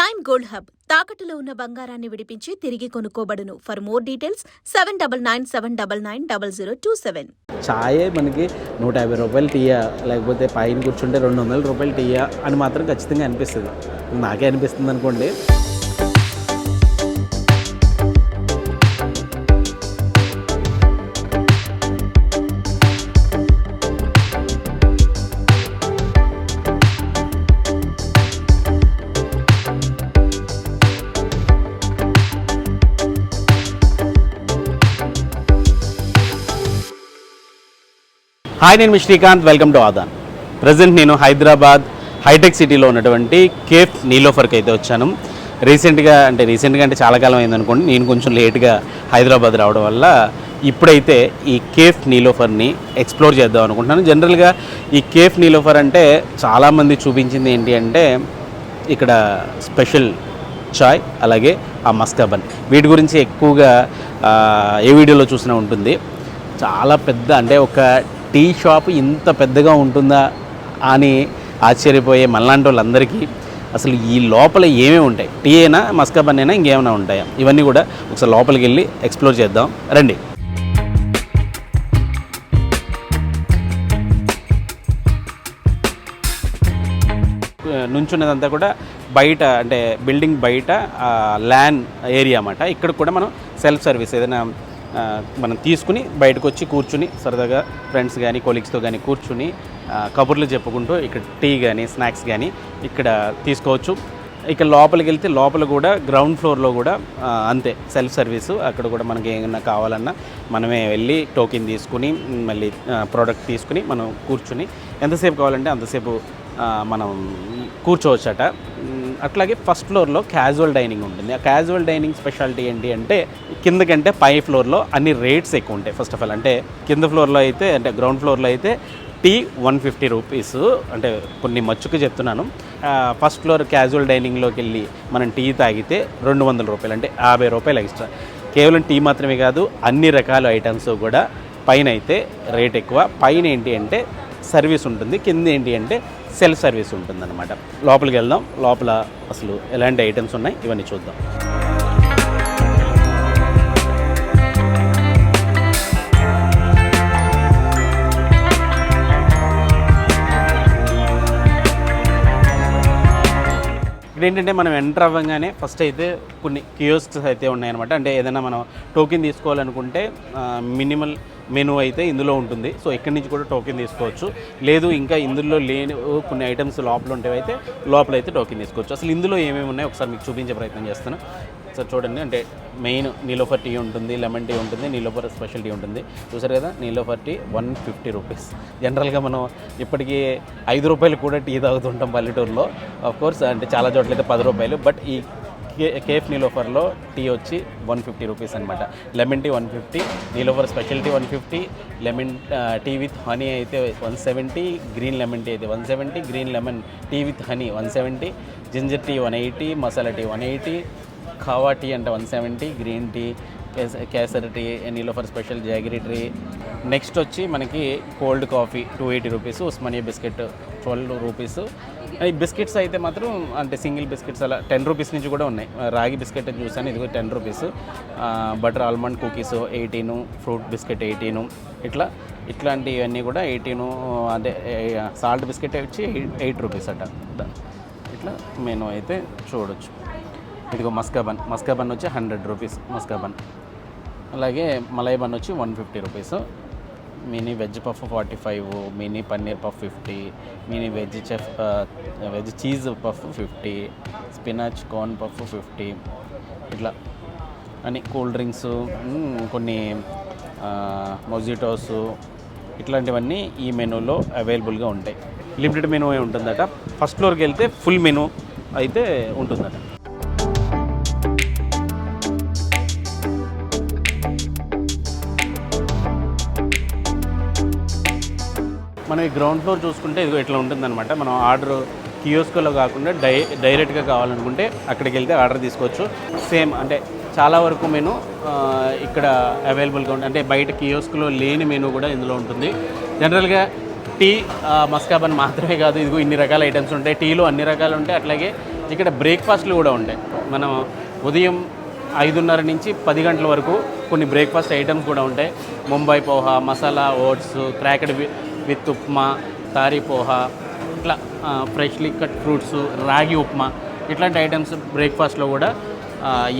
Prime gold hub తాకట్టులో ఉన్న బంగారాన్ని విడిపించి తిరిగి కొనుక్కోబడును. For more details seven double nine seven double nine double zero two seven చాయ్ మనకి నూట యాభై రూపాయలు టీయా లేకపోతే పైన కూర్చుంటే రెండు వందల రూపాయలు టీయా అని మాత్రం ఖచ్చితంగా అనిపిస్తుంది. నాకే అనిపిస్తుంది అనుకోండి. హాయ్ నేను మీ Srikanth. Welcome to Aadan. Present నేను హైదరాబాద్ హైటెక్ సిటీలో ఉన్నటువంటి కేఫ్ నీలోఫర్కి అయితే వచ్చాను. రీసెంట్గా అంటే రీసెంట్గా అంటే చాలా కాలం అయింది అనుకోండి. నేను కొంచెం లేట్గా హైదరాబాద్ రావడం వల్ల ఇప్పుడైతే ఈ కేఫ్ నీలోఫర్ని ఎక్స్ప్లోర్ చేద్దాం అనుకుంటున్నాను. జనరల్గా ఈ కేఫ్ నీలోఫర్ అంటే చాలామంది చూపించింది ఏంటి అంటే ఇక్కడ స్పెషల్ చాయ్ అలాగే ఆ మస్కాబన్. వీటి గురించి ఎక్కువగా ఏ వీడియోలో చూసినా ఉంటుంది. చాలా పెద్ద అంటే ఒక టీ షాప్ ఇంత పెద్దగా ఉంటుందా అని ఆశ్చర్యపోయే మళ్ళాంటి వాళ్ళందరికీ అసలు ఈ లోపల ఏమేమి ఉంటాయి? టీ అయినా మస్కాబన్ అయినా ఇంకేమైనా ఉంటాయా? ఇవన్నీ కూడా ఒకసారి లోపలికి వెళ్ళి ఎక్స్ప్లోర్ చేద్దాం. రండి. నుంచున్నదంతా కూడా బయట అంటే బిల్డింగ్ బయట ల్యాన్ ఏరియా అన్నమాట. ఇక్కడ కూడా మనం సెల్ఫ్ సర్వీస్ ఏదైనా మనం తీసుకుని బయటకు వచ్చి కూర్చుని సరదాగా ఫ్రెండ్స్ కానీ కొలీగ్స్తో కానీ కూర్చుని కబుర్లు చెప్పుకుంటూ ఇక్కడ టీ కానీ స్నాక్స్ కానీ ఇక్కడ తీసుకోవచ్చు. ఇక్కడ లోపలికి వెళ్తే లోపల కూడా గ్రౌండ్ ఫ్లోర్లో కూడా అంతే సెల్ఫ్ సర్వీసు అక్కడ కూడా మనకి ఏమైనా కావాలన్నా మనమే వెళ్ళి టోకెన్ తీసుకుని మళ్ళీ ప్రోడక్ట్ తీసుకుని మనం కూర్చుని ఎంతసేపు కావాలంటే అంతసేపు మనం కూర్చోవచ్చట. అట్లాగే ఫస్ట్ ఫ్లోర్లో క్యాజువల్ డైనింగ్ ఉంటుంది. ఆ క్యాజువల్ డైనింగ్ స్పెషాలిటీ ఏంటి అంటే కిందకంటే పై ఫ్లోర్లో అన్ని రేట్స్ ఎక్కువ ఉంటాయి. ఫస్ట్ ఆఫ్ ఆల్ అంటే కింద ఫ్లోర్లో అయితే అంటే గ్రౌండ్ ఫ్లోర్లో అయితే టీ వన్ ఫిఫ్టీ రూపీస్ అంటే కొన్ని మచ్చుకు చెప్తున్నాను. ఫస్ట్ ఫ్లోర్ క్యాజువల్ డైనింగ్లోకి వెళ్ళి మనం టీ తాగితే రెండు వందల రూపాయలు అంటే యాభై రూపాయలు ఎక్స్ట్రా కేవలం టీ మాత్రమే కాదు అన్ని రకాల ఐటమ్స్ కూడా పైన అయితే రేట్ ఎక్కువ. పైన ఏంటి అంటే సర్వీస్ ఉంటుంది. కింద ఏంటి అంటే సెల్ఫ్ సర్వీస్ ఉంటుంది అనమాట లోపలికి వెళ్దాం. లోపల అసలు ఎలాంటి ఐటమ్స్ ఉన్నాయి ఇవన్నీ చూద్దాం. ఇక్కడ ఏంటంటే మనం ఎంటర్ అవ్వగానే ఫస్ట్ అయితే కొన్ని కియోస్క్స్ అయితే ఉన్నాయన్నమాట. అంటే ఏదైనా మనం టోకెన్ తీసుకోవాలనుకుంటే మినిమల్ మెనూ అయితే ఇందులో ఉంటుంది. సో ఇక్కడి నుంచి కూడా టోకెన్ తీసుకోవచ్చు. లేదు ఇంకా ఇందులో లేని కొన్ని ఐటమ్స్ లోపల ఉంటే అయితే లోపల అయితే టోకెన్ తీసుకోవచ్చు. అసలు ఇందులో ఏమేమి ఉన్నాయో? ఒకసారి మీకు చూపించే ప్రయత్నం చేస్తాను. సార్ చూడండి అంటే మెయిన్ నీలోఫర్ టీ ఉంటుంది లెమన్ టీ ఉంటుంది నీలోఫర్ స్పెషల్ టీ ఉంటుంది. చూసారు కదా Niloufer tea one fifty rupees. జనరల్గా మనం ఇప్పటికీ ఐదు రూపాయలు కూడా టీ తాగుతుంటాం పల్లెటూరులో. ఆఫ్ కోర్స్ అంటే చాలా చోట్ల అయితే పది రూపాయలు. బట్ ఈ కే కేఫ్ నీలోఫర్లో టీ వచ్చి వన్ ఫిఫ్టీ రూపీస్ అనమాట lemon tea one fifty Niloufer special tea one fifty lemon tea with honey అయితే one seventy green lemon tea అయితే one seventy green lemon tea with honey one seventy ginger tea one eighty masala tea one eighty kahwa tea అంటే one seventy green tea kesar kesari tea Niloufer special jaggery tea. Next వచ్చి మనకి cold coffee two eighty rupees Osmania biscuit twelve rupees ఈ biscuits అయితే మాత్రం అంటే single biscuits అలా ten rupees నుంచి కూడా ఉన్నాయి. రాగి బిస్కెట్ అని చూసాను ఇదిగో ten rupees. Butter almond cookies eighteen fruit biscuit eighteen ఇట్లా ఇట్లాంటివన్నీ కూడా ఎయిటీను అదే సాల్ట్ బిస్కెట్ వచ్చి ఎయిట్ రూపీస్ అట. ఇట్లా మెను అయితే చూడొచ్చు. ఇదిగో మస్కా బన్ మస్కా బన్ వచ్చి హండ్రెడ్ రూపీస్ మస్కా బన్. అలాగే మలై బన్ వచ్చి one fifty rupees. Mini veg puff forty five mini paneer puff fifty mini veg chef veg cheese puff fifty spinach corn puff fifty ఇట్లా. అని కూల్ డ్రింక్స్ కొన్ని mojitos ఇట్లాంటివన్నీ ఈ మెనూలో అవైలబుల్గా ఉంటాయి. లిమిటెడ్ మెనూ ఉంటుందట. ఫస్ట్ ఫ్లోర్కి వెళ్తే ఫుల్ మెనూ అయితే ఉంటుందట. మనం ఈ గ్రౌండ్ ఫ్లోర్ చూసుకుంటే ఇదిగో ఇట్లా ఉంటుందన్నమాట. మనం ఆర్డర్ కియోస్కోలో కాకుండా డై డైరెక్ట్గా కావాలనుకుంటే అక్కడికి వెళ్తే ఆర్డర్ తీసుకోవచ్చు. సేమ్ అంటే చాలా వరకు మెను ఇక్కడ అవైలబుల్గా ఉంటుంది అంటే బయట కియోస్క్లో లేని మెనూ కూడా ఇందులో ఉంటుంది. జనరల్గా టీ మస్కాబన్ మాత్రమే కాదు ఇదిగో ఇన్ని రకాల ఐటమ్స్ ఉంటాయి. టీలో అన్ని రకాలు ఉంటాయి. అట్లాగే ఇక్కడ బ్రేక్ఫాస్ట్లు కూడా ఉంటాయి. మనం ఉదయం ఐదున్నర నుంచి పది గంటల వరకు కొన్ని బ్రేక్ఫాస్ట్ ఐటమ్స్ కూడా ఉంటాయి. Mumbai poha masala oats cracked with upma tari poha ఇట్లా ఫ్రెష్లీ కట్ ఫ్రూట్స్ రాగి ఉప్మా ఇట్లాంటి ఐటమ్స్ బ్రేక్ఫాస్ట్లో కూడా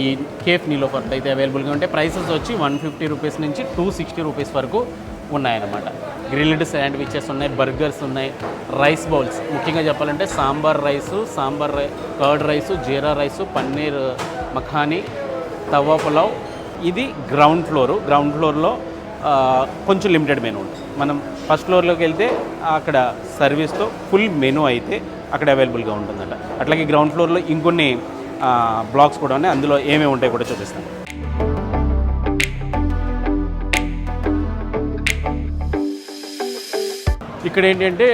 ఈ కేఫ్ నీలోఫర్ అయితే అవైలబుల్గా ఉంటాయి ప్రైసెస్ వచ్చి వన్ ఫిఫ్టీ రూపీస్ నుంచి టూ సిక్స్టీ రూపీస్ వరకు ఉన్నాయన్నమాట. గ్రిల్డ్ శాండ్విచెస్ ఉన్నాయి బర్గర్స్ ఉన్నాయి రైస్ బౌల్స్ ముఖ్యంగా చెప్పాలంటే సాంబార్ రైసు సాంబార్ రై curd rice jeera rice paneer makhani tawa pulao. ఇది గ్రౌండ్ ఫ్లోరు గ్రౌండ్ ఫ్లోర్లో కొంచెం లిమిటెడ్ మెనూ ఉంటుంది. మనం ఫస్ట్ ఫ్లోర్లోకి వెళ్తే అక్కడ సర్వీస్తో ఫుల్ మెనూ అయితే అక్కడ అవైలబుల్గా ఉంటుందంట. అట్లాగే గ్రౌండ్ ఫ్లోర్లో ఇంకొన్ని బ్లాక్స్ కూడా ఉన్నాయి. అందులో ఏమేమి ఉంటాయి కూడా చూపిస్తాను. ఇక్కడ ఏంటంటే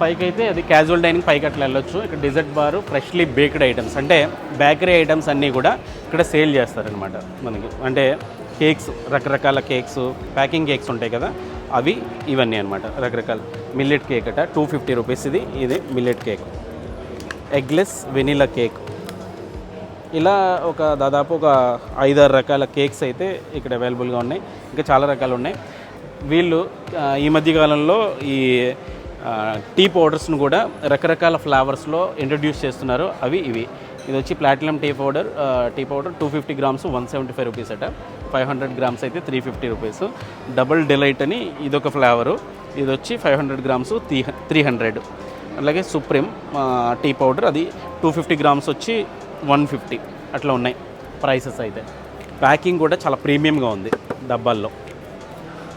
పైకి అయితే అది క్యాజువల్ డైనింగ్ పైకి అట్లా వెళ్ళొచ్చు. ఇక్కడ dessert bar freshly baked items అంటే బేకరీ ఐటమ్స్ అన్నీ కూడా ఇక్కడ సేల్ చేస్తారనమాట మనకి. అంటే కేక్స్ రకరకాల కేక్స్ ప్యాకింగ్ కేక్స్ ఉంటాయి కదా. అవి ఇవన్నీ అనమాట రకరకాల మిల్లెట్ కేక్ అట టూ ఫిఫ్టీ రూపీస్ ఇది ఇది millet cake eggless vanilla cake ఇలా ఒక దాదాపు ఒక ఐదారు రకాల కేక్స్ అయితే ఇక్కడ అవైలబుల్గా ఉన్నాయి. ఇంకా చాలా రకాలు ఉన్నాయి. వీళ్ళు ఈ మధ్య కాలంలో ఈ టీ పౌడర్స్ను కూడా రకరకాల ఫ్లేవర్స్లో ఇంట్రడ్యూస్ చేస్తున్నారు. అవి ఇవి. ఇది వచ్చి platinum tea powder tea powder two fifty grams one seventy five rupees అట. ఫైవ్ హండ్రెడ్ గ్రామ్స్ అయితే three fifty rupees double delight అని ఇదొక ఫ్లేవరు ఇది వచ్చి five hundred grams three three hundred అలాగే సుప్రీం టీ పౌడర్. అది టూ ఫిఫ్టీ గ్రామ్స్ వచ్చి one fifty అట్లా ఉన్నాయి ప్రైసెస్ అయితే. ప్యాకింగ్ కూడా చాలా ప్రీమియంగా ఉంది డబ్బాల్లో.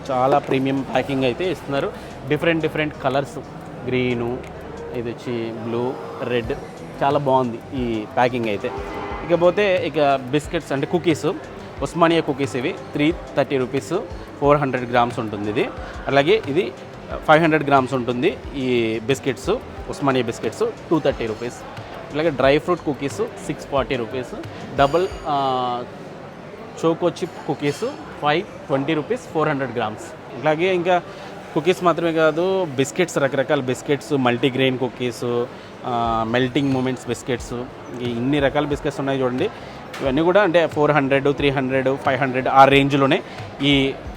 చాలా ప్రీమియం ప్యాకింగ్ అయితే ఇస్తున్నారు. డిఫరెంట్ డిఫరెంట్ కలర్స్ గ్రీను ఇది వచ్చి బ్లూ రెడ్ చాలా బాగుంది ఈ ప్యాకింగ్ అయితే. ఇకపోతే ఇక బిస్కెట్స్ అంటే కుకీస్ ఉస్మానియా కుకీస్ ఇవి. Three thirty rupees four hundred grams ఉంటుంది ఇది. అలాగే ఇది ఫైవ్ హండ్రెడ్ గ్రామ్స్ ఉంటుంది ఈ biscuits Osmania biscuits two thirty rupees. అలాగే dry fruit cookies six forty rupees. Double choco chip cookies five twenty rupees four hundred grams. అలాగే ఇంకా cookies మాత్రమే కాదు బిస్కెట్స్ రకరకాల biscuits multigrain cookies melting moments biscuits ఇన్ని రకాల బిస్కెట్స్ ఉన్నాయి చూడండి. ఇవన్నీ కూడా అంటే four hundred three hundred five hundred ఆ రేంజ్లోనే ఈ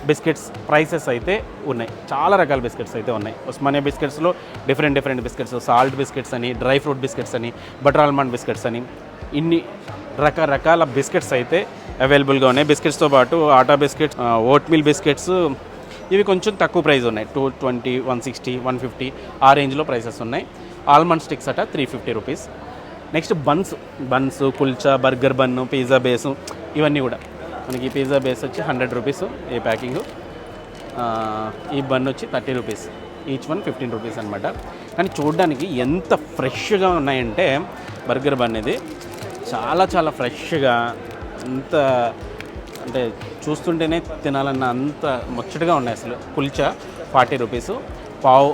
బిస్కెట్స్ ప్రైసెస్ అయితే ఉన్నాయి. చాలా రకాల బిస్కెట్స్ అయితే ఉన్నాయి. Osmania బిస్కెట్స్లో different different biscuits salt biscuits అని డ్రై ఫ్రూట్ బిస్కెట్స్ అని బటర్ ఆల్మండ్ బిస్కెట్స్ అని ఇన్ని రకరకాల బిస్కెట్స్ అయితే అవైలబుల్గా ఉన్నాయి. బిస్కెట్స్తో పాటు atta biscuits oatmeal biscuits ఇవి కొంచెం తక్కువ ప్రైస్ ఉన్నాయి. Two twenty one sixty one fifty ఆ రేంజ్లో ప్రైసెస్ ఉన్నాయి. ఆల్మండ్ స్టిక్స్ అట three fifty rupees. Next buns buns kulcha burger bun pizza base ఇవన్నీ కూడా. మనకి పిజ్జా బేస్ వచ్చి హండ్రెడ్ రూపీస్ ఈ ప్యాకింగ్. ఈ బన్ వచ్చి thirty rupees. Each one fifteen rupees అనమాట కానీ చూడడానికి ఎంత ఫ్రెష్గా ఉన్నాయంటే బర్గర్ బన్ ఇది. చాలా చాలా ఫ్రెష్గా అంత అంటే చూస్తుంటేనే తినాలన్న అంత ముచ్చటగా ఉన్నాయి అసలు. Kulcha forty rupees. పావు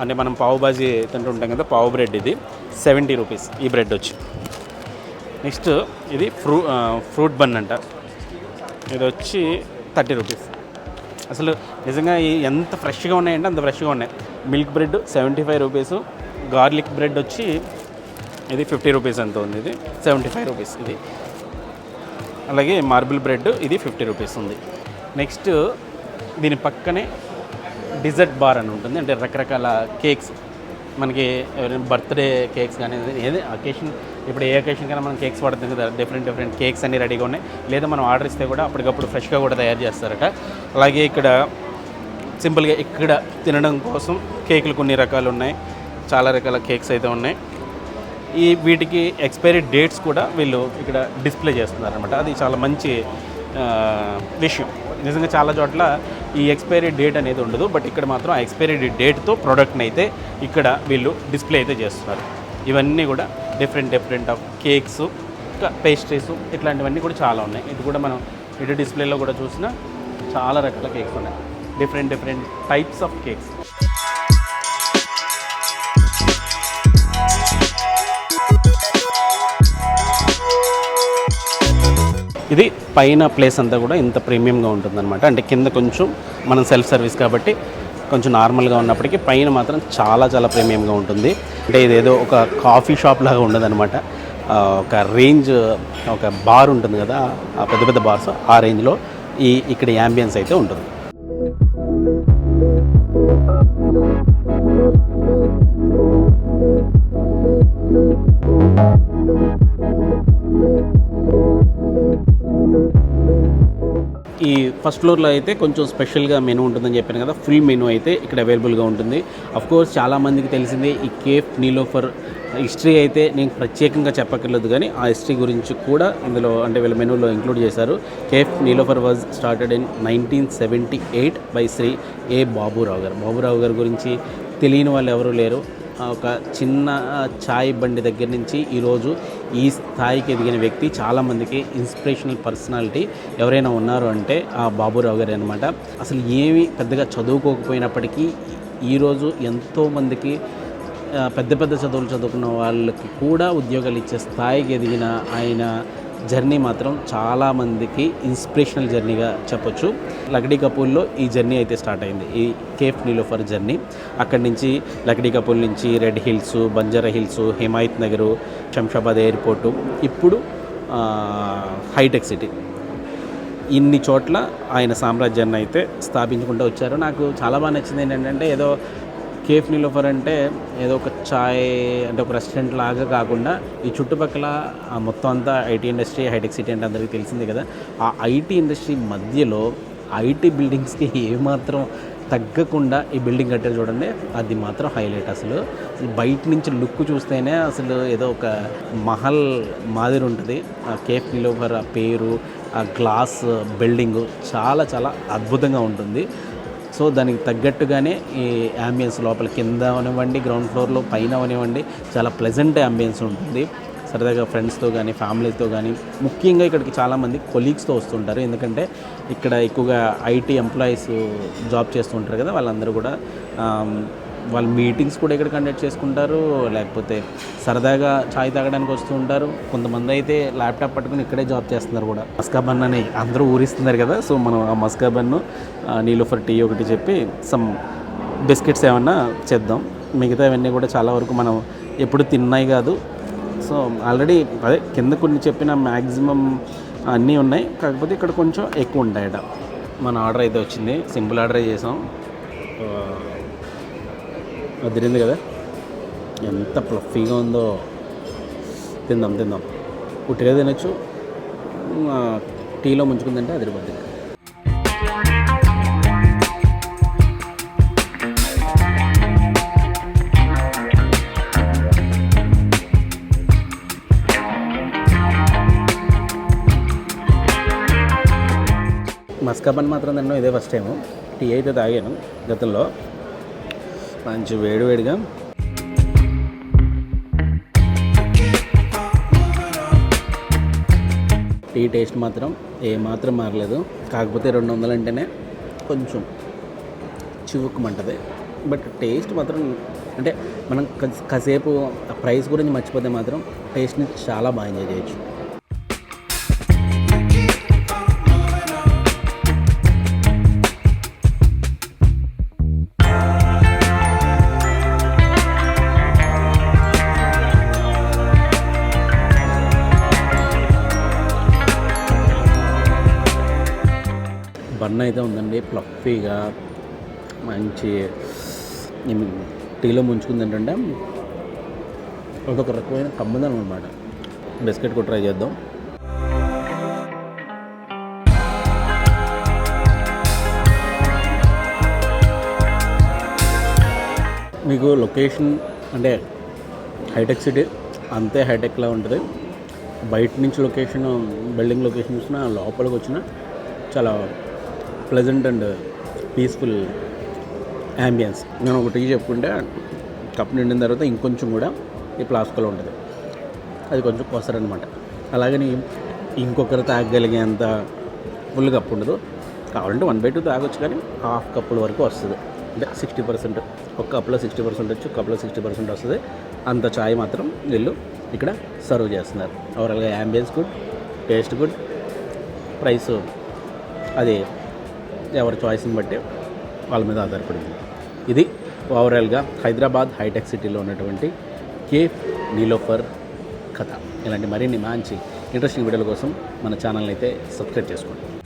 అంటే మనం పావు బాజీ తింటుంటాం కదా పావు బ్రెడ్ ఇది. సెవెంటీ రూపీస్ ఈ బ్రెడ్ వచ్చి. నెక్స్ట్ ఇది ఫ్రూ ఫ్రూట్ బన్ అంట. ఇది వచ్చి థర్టీ రూపీస్. అసలు నిజంగా ఈ ఎంత ఫ్రెష్గా ఉన్నాయంటే అంత ఫ్రెష్గా ఉన్నాయి. Milk bread seventy five rupees. Garlic bread వచ్చి ఇది ఫిఫ్టీ రూపీస్ ఎంత ఉంది ఇది. సెవెంటీ ఫైవ్ రూపీస్ ఇది. అలాగే మార్బుల్ బ్రెడ్ ఇది ఫిఫ్టీ రూపీస్ ఉంది. నెక్స్ట్ దీని పక్కనే డిజర్ట్ బార్ అని ఉంటుంది. అంటే రకరకాల కేక్స్ మనకి ఎవరైనా బర్త్డే కేక్స్ కానీ ఏది అకేషన్ ఇప్పుడు ఏ అకేషన్ కన్నా మనం కేక్స్ పడుతుంది కదా డిఫరెంట్ డిఫరెంట్ కేక్స్ అన్నీ రెడీగా ఉన్నాయి. లేదా మనం ఆర్డర్ ఇస్తే కూడా అప్పటికప్పుడు ఫ్రెష్గా కూడా తయారు చేస్తారట. అలాగే ఇక్కడ సింపుల్గా ఇక్కడ తినడం కోసం కేకులు కొన్ని రకాలు ఉన్నాయి. చాలా రకాల కేక్స్ అయితే ఉన్నాయి. ఈ వీటికి ఎక్స్పైరీ డేట్స్ కూడా వీళ్ళు ఇక్కడ డిస్ప్లే చేస్తున్నారు అనమాట అది చాలా మంచి విషయం. నిజంగా చాలా చోట్ల ఈ ఎక్స్పైరీ డేట్ అనేది ఉండదు బట్ ఇక్కడ మాత్రం ఆ ఎక్స్పైరీ డేట్తో ప్రోడక్ట్ని అయితే ఇక్కడ వీళ్ళు డిస్ప్లే అయితే చేస్తున్నారు. ఇవన్నీ కూడా డిఫరెంట్ డిఫరెంట్ ఆఫ్ కేక్స్ ఇంకా పేస్ట్రీస్ ఇట్లాంటివన్నీ కూడా చాలా ఉన్నాయి. ఇది కూడా మనం ఇటు డిస్ప్లేలో కూడా చూసినా చాలా రకాల కేక్స్ ఉన్నాయి. Different different types of cakes ఇది పైన ప్లేస్ అంతా కూడా ఇంత ప్రీమియంగా ఉంటుందన్నమాట. అంటే కింద కొంచెం మనం సెల్ఫ్ సర్వీస్ కాబట్టి కొంచెం నార్మల్గా ఉన్నప్పటికీ పైన మాత్రం చాలా చాలా ప్రీమియంగా ఉంటుంది. అంటే ఇదేదో ఒక కాఫీ షాప్ లాగా ఉండదన్నమాట. ఒక రేంజ్ ఒక బార్ ఉంటుంది కదా పెద్ద పెద్ద బార్స్ ఆ రేంజ్లో ఈ ఇక్కడ యాంబియన్స్ అయితే ఉంటుంది. ఈ ఫస్ట్ ఫ్లోర్లో అయితే కొంచెం స్పెషల్గా మెనూ ఉంటుందని చెప్పాను కదా ఫుల్ మెనూ అయితే ఇక్కడ అవైలబుల్గా ఉంటుంది. అఫ్ కోర్స్ చాలామందికి తెలిసిందే ఈ కేఫ్ నీలోఫర్ హిస్టరీ అయితే నేను ప్రత్యేకంగా చెప్పక్కర్లేదు కానీ ఆ హిస్టరీ గురించి కూడా ఇందులో అంటే వీళ్ళ మెనూలో ఇంక్లూడ్ చేశారు. Cafe Niloufer was started in nineteen seventy eight by Shri A Baburao garu. Baburao గారి గురించి తెలియని వాళ్ళు ఎవరూ లేరు. ఒక చిన్న ఛాయ్ బండి దగ్గర నుంచి ఈరోజు ఈ స్థాయికి ఎదిగిన వ్యక్తి చాలామందికి ఇన్స్పిరేషనల్ పర్సనాలిటీ ఎవరైనా ఉన్నారు అంటే ఆ బాబురావు గారు అనమాట అసలు ఏమి పెద్దగా చదువుకోకపోయినప్పటికీ ఈరోజు ఎంతోమందికి పెద్ద పెద్ద చదువులు చదువుకున్న వాళ్ళకి కూడా ఉద్యోగాలు ఇచ్చే స్థాయికి ఎదిగిన ఆయన జర్నీ మాత్రం చాలామందికి ఇన్స్పిరేషనల్ జర్నీగా చెప్పొచ్చు. లక్డీ కపూర్లో ఈ జర్నీ అయితే స్టార్ట్ అయింది. ఈ కేఫ్ నీలోఫర్ జర్నీ. అక్కడి నుంచి లక్డీ కపూర్ నుంచి red hills Banjara hills Himayatnagar Shamshabad airport. ఇప్పుడు హైటెక్ సిటీ. ఇన్ని చోట్ల ఆయన సామ్రాజ్యాన్ని అయితే స్థాపించుకుంటూ వచ్చారు. నాకు చాలా బాగా నచ్చింది ఏంటంటే ఏదో కేఫ్ నిలోఫర్ అంటే ఏదో ఒక చాయ్ అంటే ఒక రెస్టారెంట్ లాగా కాకుండా ఈ చుట్టుపక్కల ఆ మొత్తం అంతా ఐటీ ఇండస్ట్రీ హైటెక్ సిటీ అంటే అందరికీ తెలిసింది కదా. ఆ ఐటీ ఇండస్ట్రీ మధ్యలో ఐటీ బిల్డింగ్స్కి ఏమాత్రం తగ్గకుండా ఈ బిల్డింగ్ కట్టారు చూడండి. అది మాత్రం హైలైట్ అసలు. అసలు బయట నుంచి లుక్ చూస్తేనే అసలు ఏదో ఒక మహల్ మాదిరి ఉంటుంది. ఆ కేఫ్ నిలోఫర్ ఆ పేరు ఆ గ్లాస్ బిల్డింగ్ చాలా చాలా అద్భుతంగా ఉంటుంది. సో దానికి తగ్గట్టుగానే ఈ అంబియన్స్ లోపల కింద అవనివ్వండి గ్రౌండ్ ఫ్లోర్లో పైన అవనివ్వండి చాలా ప్లెజెంట్ అంబియన్స్ ఉంటుంది. సరదాగా ఫ్రెండ్స్తో కానీ ఫ్యామిలీతో కానీ ముఖ్యంగా ఇక్కడికి చాలామంది కొలీగ్స్తో వస్తుంటారు. ఎందుకంటే ఇక్కడ ఎక్కువగా ఐటీ ఎంప్లాయీస్ జాబ్ చేస్తుంటారు కదా వాళ్ళందరూ కూడా వాళ్ళ మీటింగ్స్ కూడా ఇక్కడ కండక్ట్ చేసుకుంటారు? లేకపోతే సరదాగా చాయ్ తాగడానికి వస్తూ ఉంటారు? కొంతమంది అయితే ల్యాప్టాప్ పట్టుకుని ఇక్కడే జాబ్ చేస్తున్నారు కూడా. మస్కా బన్ అని అందరూ ఊరిస్తున్నారు కదా? సో మనం ఆ మస్కా బన్ను నీలోఫర్ టీ ఒకటి చెప్పి సమ్ బిస్కెట్స్ ఏమన్నా చేద్దాం. మిగతా ఇవన్నీ కూడా చాలా వరకు మనం ఎప్పుడు తిన్నాయి కాదు. సో ఆల్రెడీ అదే కింద కొన్ని చెప్పిన మ్యాక్సిమం అన్నీ ఉన్నాయి. కాకపోతే ఇక్కడ కొంచెం ఎక్కువ ఉంటాయట. మన ఆర్డర్ అయితే వచ్చింది. సింపుల్ ఆర్డర్ చేసాం. వదిలింది కదా. ఎంత ప్లఫీగా ఉందో. తిందాం తిందాం. ఉట్టిగా తినచ్చు. టీలో ముంచుకుందంటే అదిరిపోద్ది మస్కాబన్ మాత్రం తినడం ఇదే ఫస్ట్ టైము టీ అయితే తాగాను గతంలో. మంచి వేడివేడిగా టీ టేస్ట్ మాత్రం ఏ మాత్రం మారలేదు. కాకపోతే రెండు వందలు అంటేనే కొంచెం చివుక్కుమంటది. బట్ టేస్ట్ మాత్రం అంటే మనం కాసేపు ఆ ప్రైస్ గురించి మర్చిపోతే మాత్రం టేస్ట్ని చాలా బాగా ఎంజాయ్ చేయొచ్చు. బన్ అయితే ఉందండి. ప్లఫీగా మంచి టీలో ముంచుకుంది ఏంటంటే అదొక రకమైన కమ్మదనం అనమాట బిస్కెట్ కూడా ట్రై చేద్దాం. మీకు లొకేషన్ అంటే హైటెక్ సిటీ అంతే హైటెక్లా ఉంటుంది. బయట నుంచి లొకేషన్ బిల్డింగ్ లొకేషన్ వచ్చినా లోపలికి వచ్చినా చాలా ప్లెజెంట్ అండ్ పీస్ఫుల్ యాంబియన్స్ నేను ఒకటి చెప్పుకుంటే కప్పు నిండిన తర్వాత ఇంకొంచెం కూడా ఈ ప్లాస్కోలో ఉంటుంది. అది కొంచెం కొసరనమాట అలాగని ఇంకొకరు తాగగలిగేంత ఫుల్ కప్పు ఉండదు. కావాలంటే వన్ బై టూ తాగొచ్చు కానీ హాఫ్ కప్పుల వరకు వస్తుంది. అంటే సిక్స్టీ పర్సెంట్ ఒక కప్లో సిక్స్టీ పర్సెంట్ వచ్చి కప్లో సిక్స్టీ పర్సెంట్ వస్తుంది. అంత ఛాయ్ మాత్రం వీళ్ళు ఇక్కడ సర్వ్ చేస్తున్నారు. ఓవరాల్గా ambience good taste good price అది ఎవరి చాయిస్ని బట్టి వాళ్ళ మీద ఆధారపడింది. ఇది ఓవరాల్గా హైదరాబాద్ హైటెక్ సిటీలో ఉన్నటువంటి కేఫ్ నీలోఫర్ కథ. ఇలాంటి మరిన్ని మంచి ఇంట్రెస్టింగ్ వీడియోల కోసం మన ఛానల్ని అయితే సబ్స్క్రైబ్ చేసుకోండి.